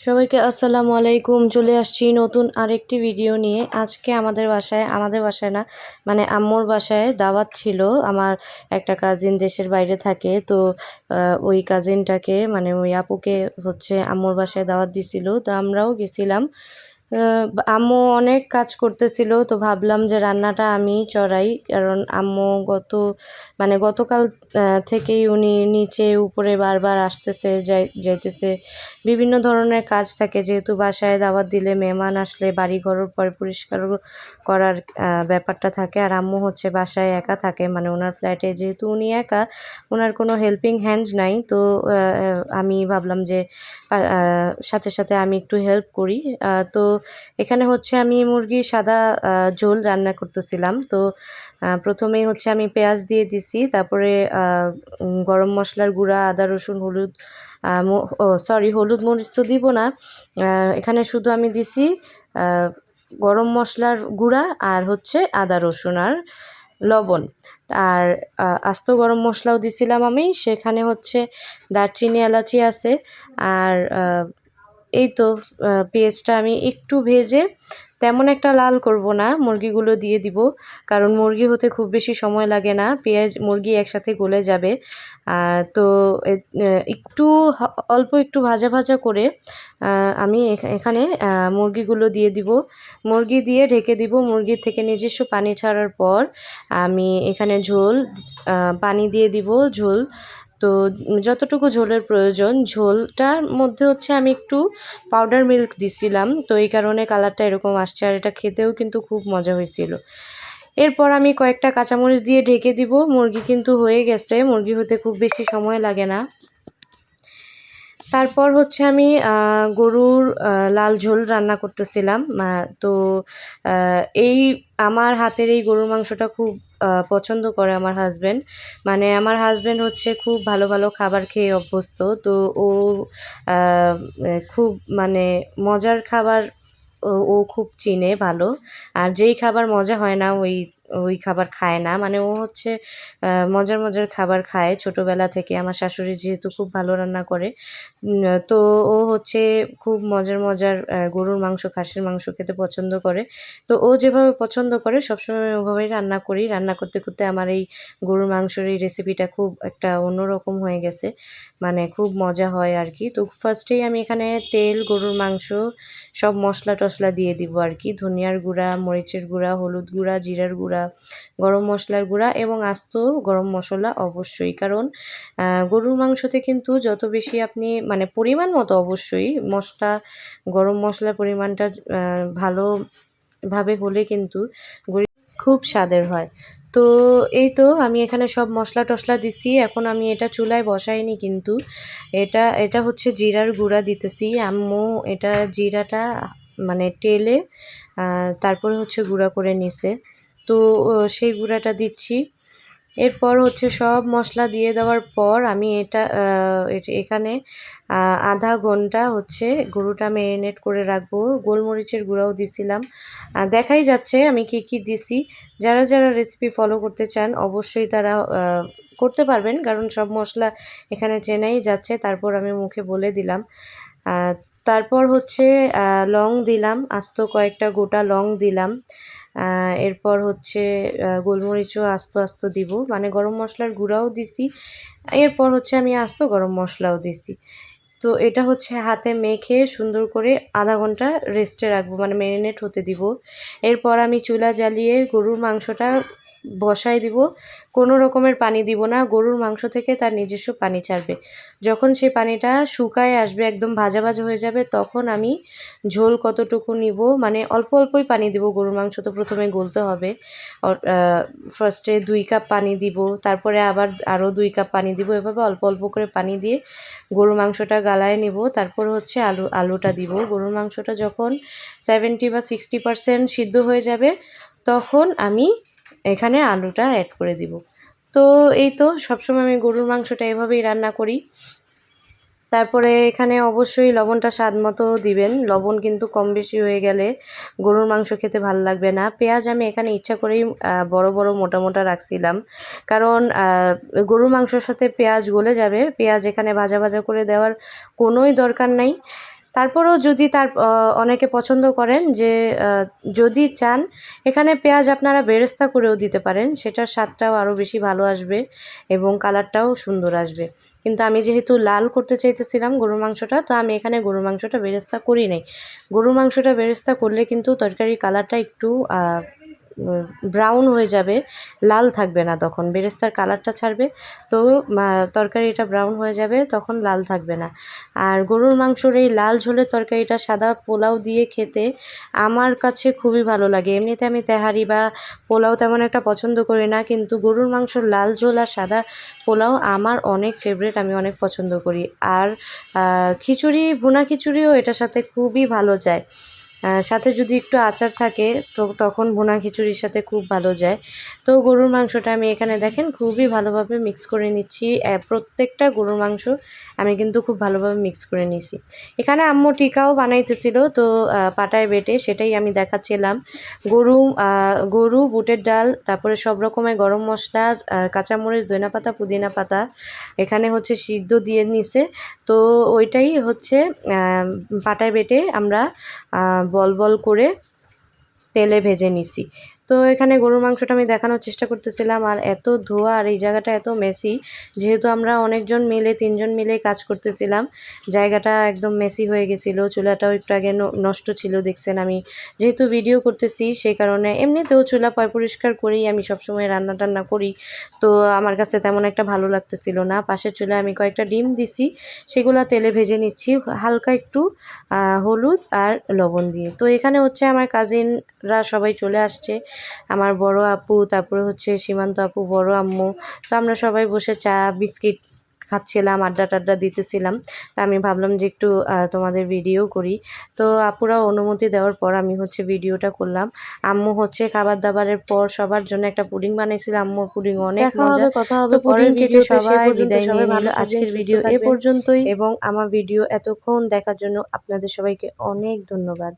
সবাইকে আসসালামু আলাইকুম। চলে আসছি নতুন আরেকটি ভিডিও নিয়ে। আজকে আমাদের বাসায় আমাদের বাসায় না মানে আম্মুর বাসায় দাওয়াত ছিল। আমার একটা কাজিন দেশের বাইরে থাকে, তো ওই কাজিনটাকে মানে ওই আপুকে হচ্ছে আম্মুর বাসায় দাওয়াত দিছিল। তো আমরাও গেছিলাম। আম্মু অনেক কাজ করতেছিল, তো ভাবলাম যে রান্নাটা আমি চড়াই। কারণ আম্মু গত মানে গতকাল থেকেই উনি নিচে উপরে বারবার আসতেছে, যাই, যাইতেছে। বিভিন্ন ধরনের কাজ থাকে, যেহেতু বাসায় দাওয়াত দিলে মেহমান আসলে বাড়ি ঘরের পরে পরিষ্কার করার ব্যাপারটা থাকে। আর আম্মু হচ্ছে বাসায় একা থাকে মানে ওনার ফ্ল্যাটে যেহেতু উনি একা, ওনার কোনো হেল্পিং হ্যান্ড নাই। তো আমি ভাবলাম যে সাথে সাথে আমি একটু হেল্প করি। তো এখানে হচ্ছে আমি মুরগি সাদা ঝোল রান্না করতেছিলাম। তো প্রথমেই হচ্ছে আমি পেঁয়াজ দিয়ে দিছি, তারপরে গরম মশলার গুঁড়া, আদা, রসুন, হলুদ সরি হলুদ মরিচ তো দিব না এখানে শুধু আমি দিছি গরম মশলার গুঁড়া আর হচ্ছে আদা, রসুন আর লবণ। আর আস্ত গরম মশলাও দিছিলাম আমি, সেখানে হচ্ছে দারচিনি, এলাচি আছে, আর এই তো পেঁয়াজটা আমি একটু ভেজে তেমন একটা লাল করব না, মুরগিগুলো দিয়ে দিব। কারণ মুরগি হতে খুব বেশি সময় লাগে না, পেঁয়াজ, মুরগি একসাথে গলে যাবে। তো একটু অল্প একটু ভাজা ভাজা করে আমি এখা- এখানে মুরগিগুলো দিয়ে দিব। মুরগি দিয়ে ঢেকে দিব মুরগির থেকে নিজস্ব পানি ছাড়ার পর, আমি এখানে ঝোল পানি দিয়ে দিব ঝোল। তো যতটুকু ঝোলের প্রয়োজন, ঝোলটার মধ্যে হচ্ছে আমি একটু পাউডার মিল্ক দিছিলাম। তো এই কারণে কালারটা এরকম আসছে আর এটা খেতেও কিন্তু খুব মজা হয়েছিল। এরপর আমি কয়েকটা কাঁচামরিচ দিয়ে ঢেকে দিব। মুরগি কিন্তু হয়ে গেছে। মুরগি হতে খুব বেশি সময় লাগে না। তারপর হচ্ছে আমি গরুর লাল ঝোল রান্না করতেছিলাম। তো এই আমার হাতের এই গরুর মাংসটা খুব পছন্দ করে আমার হাজব্যান্ড মানে আমার হাজব্যান্ড হচ্ছে খুব ভালো ভালো খাবার খেয়ে অভ্যস্ত। তো ও খুব মানে মজার খাবার ও খুব চিনে ভালো। আর যেই খাবার মজা হয় না, ওই ওই খাবার খায় না। মানে ও হচ্ছে মজার মজার খাবার খায়। ছোটোবেলা থেকে আমার শাশুড়ি যেহেতু খুব ভালো রান্না করে তো ও হচ্ছে খুব মজার মজার গরুর মাংস, খাসির মাংস খেতে পছন্দ করে। তো ও যেভাবে পছন্দ করে, সবসময় ওভাবেই রান্না করি। রান্না করতে করতে আমার এই গরুর মাংসের এই রেসিপিটা খুব একটা অন্যরকম হয়ে গেছে। মানে খুব মজা হয় আর কি। তো ফার্স্টেই আমি এখানে তেল, গরুর মাংস, সব মশলা টশলা দিয়ে দিব আর কি। ধনিয়ার গুঁড়া, মরিচের গুঁড়া, হলুদ গুঁড়া, জিরার গুঁড়া গরম মশলার গুঁড়া এবং আস্ত গরম মশলা অবশ্যই। কারণ গরুর মাংসতে কিন্তু যত বেশি আপনি মানে পরিমাণ মতো অবশ্যই মশলা, গরম মশলার পরিমাণটা ভালোভাবে হলে কিন্তু খুব স্বাদের হয়। তো এই তো আমি এখানে সব মশলা টশলা দিছি, এখন আমি এটা চুলায় বসাইনি কিন্তু। এটা এটা হচ্ছে জিরার গুঁড়া দিতেছি। আম্মু এটা জিরাটা মানে টেলে তারপরে হচ্ছে গুঁড়া করে নিছে। তো সেই গুঁড়াটা দিচ্ছি। এরপর হচ্ছে সব মশলা দিয়ে দেওয়ার পর আমি এটা এখানে আধা ঘণ্টা হচ্ছে গরুটা ম্যারিনেট করে রাখব। গোলমরিচের গুঁড়াও দিছিলাম। দেখাই যাচ্ছে আমি কি কি দিছি। যারা যারা রেসিপি ফলো করতে চান অবশ্যই তারা করতে পারবেন। কারণ সব মশলা এখানে চেনাই যাচ্ছে। তারপর আমি মুখে বলে দিলাম। তারপর হচ্ছে লং দিলাম, আস্ত কয়েকটা গোটা লং দিলাম। এরপর হচ্ছে গোলমরিচও আস্ত আস্ত দিব। মানে গরম মশলার গুঁড়াও দিছি। এরপর হচ্ছে আমি আস্ত গরম মশলাও দিছি। তো এটা হচ্ছে হাতে মেখে সুন্দর করে আধা ঘণ্টা রেস্টে রাখব মানে ম্যারিনেট হতে দিব। এরপর আমি চুলা জ্বালিয়ে গরুর মাংসটা বসাই দিব। কোনো রকমের পানি দিব না, গরুর মাংস থেকে তার নিজস্ব পানি ছাড়বে। যখন সেই পানিটা শুকায় আসবে, একদম ভাজা ভাজা হয়ে যাবে, তখন আমি ঝোল কতটুকু নিব মানে অল্প অল্পই পানি দিব গরুর মাংস তো প্রথমে গলতে হবে। ফার্স্টে দুই কাপ পানি দিব, তারপরে আবার আরও দুই কাপ পানি দিব, এভাবে অল্প অল্প করে পানি দিয়ে গরুর মাংসটা গালায় নিব, তারপর হচ্ছে আলু, আলুটা দিব। গরুর মাংসটা যখন সেভেন্টি বা সিক্সটি পারসেন্ট সিদ্ধ হয়ে যাবে, তখন আমি এখানে আলুটা অ্যাড করে দিব। তো এই তো, সবসময় আমি গরুর মাংসটা এভাবেই রান্না করি। তারপরে এখানে অবশ্যই লবণটা স্বাদ মতো দিবেন। লবণ কিন্তু কম বেশি হয়ে গেলে গরুর মাংস খেতে ভালো লাগবে না। পেঁয়াজ আমি এখানে ইচ্ছা করেই বড় বড় মোটা মোটা রাখছিলাম। কারণ গরুর মাংসের সাথে পেঁয়াজ গলে যাবে। পেঁয়াজ এখানে ভাজা ভাজা করে দেওয়ার কোনোই দরকার নাই। তারপরেও যদি তার অনেকে পছন্দ করেন যে যদি চান, এখানে পেঁয়াজ আপনারা বেরেস্তা করেও দিতে পারেন। সেটার স্বাদটাও আরও বেশি ভালো আসবে এবং কালারটাও সুন্দর আসবে। কিন্তু আমি যেহেতু লাল করতে চাইতেছিলাম গরুর মাংসটা, তো আমি এখানে গরুর মাংসটা বেরেস্তা করি নাই। গরুর মাংসটা বেরেস্তা করলে কিন্তু তরকারির কালারটা একটু ব্রাউন হয়ে যাবে, লাল থাকবে না তখন, বেরেস্তার কালারটা ছাড়বে, তো তরকারিটা ব্রাউন হয়ে যাবে, তখন লাল থাকবে না। আর গরুর মাংসর এই লাল ঝোলের তরকারিটা সাদা পোলাও দিয়ে খেতে আমার কাছে খুবই ভালো লাগে। এমনিতে আমি তেহারি বা পোলাও তেমন একটা পছন্দ করি না, কিন্তু গরুর মাংসর লাল ঝোল আর সাদা পোলাও আমার অনেক ফেভারিট আমি অনেক পছন্দ করি। আর খিচুড়ি, ভুনা খিচুড়িও এটার সাথে খুবই ভালো যায়। সাথে যদি একটু আচার থাকে, তো তখন ভুনা খিচুড়ির সাথে খুব ভালো যায়। তো গরুর মাংসটা আমি এখানে দেখেন, খুবই ভালোভাবে মিক্স করে নিচ্ছি। প্রত্যেকটা গরুর মাংস আমি কিন্তু খুব ভালোভাবে মিক্স করে নিছি এখানে আম্মু টিকাও বানাইতেছিল, তো পাটায় বেটে সেটাই আমি দেখাচ্ছিলাম। গরু গরু, বুটের ডাল, তারপরে সব রকমের গরম মশলা কাঁচামরিচ দইনা পাতা পুদিনা পাতা, এখানে হচ্ছে সিদ্ধ দিয়ে নিছে। তো ওইটাই হচ্ছে পাটায় বেটে আমরা বল বল করে তেলে ভেজে নিছি। তো এখানে গরুর মাংসটা আমি দেখানোর চেষ্টা করতেছিলাম, আর এত ধোয়া আর এই জায়গাটা এত মেসি যেহেতু আমরা অনেকজন মিলে, তিনজন মিলে কাজ করতেছিলাম, জায়গাটা একদম মেসি হয়ে গেছিল, চুলাটাও একটু আগে নষ্ট ছিল দেখছেন আমি। যেহেতু ভিডিও করতেছি, সেই কারণে এমনিতেও চুলা পয় পরিষ্কার করেই আমি সবসময় রান্না টান্না করি। তো আমার কাছে তেমন একটা ভালো লাগতেছিল না। পাশের চুলায় আমি কয়েকটা ডিম দিছি, সেগুলো তেলে ভেজে নিচ্ছি, হালকা একটু হলুদ আর লবণ দিয়ে। তো এখানে হচ্ছে আমার কাজিনরা সবাই চলে আসছে আমার বড় আপু তারপরে হচ্ছে সীমান্ত আপু বড় আম্মু। তো আমরা সবাই বসে চা বিস্কিট খাচ্ছিলাম আড্ডা টাড্ডা দিতেছিলাম। তা আমি ভাবলাম যে একটু তোমাদের ভিডিও করি। তো আপুরা অনুমতি দেওয়ার পর আমি হচ্ছে ভিডিওটা করলাম। আম্মু হচ্ছে খাবার দাবারের পর সবার জন্য একটা পুডিং বানাইছিল আম্মুর পুডিং অনেক মজা। কথা হবে। পরের ভিডিও সবাই বিদায় নিয়ে ভালো আজকের ভিডিও এ পর্যন্তই। এবং আমার ভিডিও এতক্ষণ দেখার জন্য আপনাদের সবাইকে অনেক ধন্যবাদ।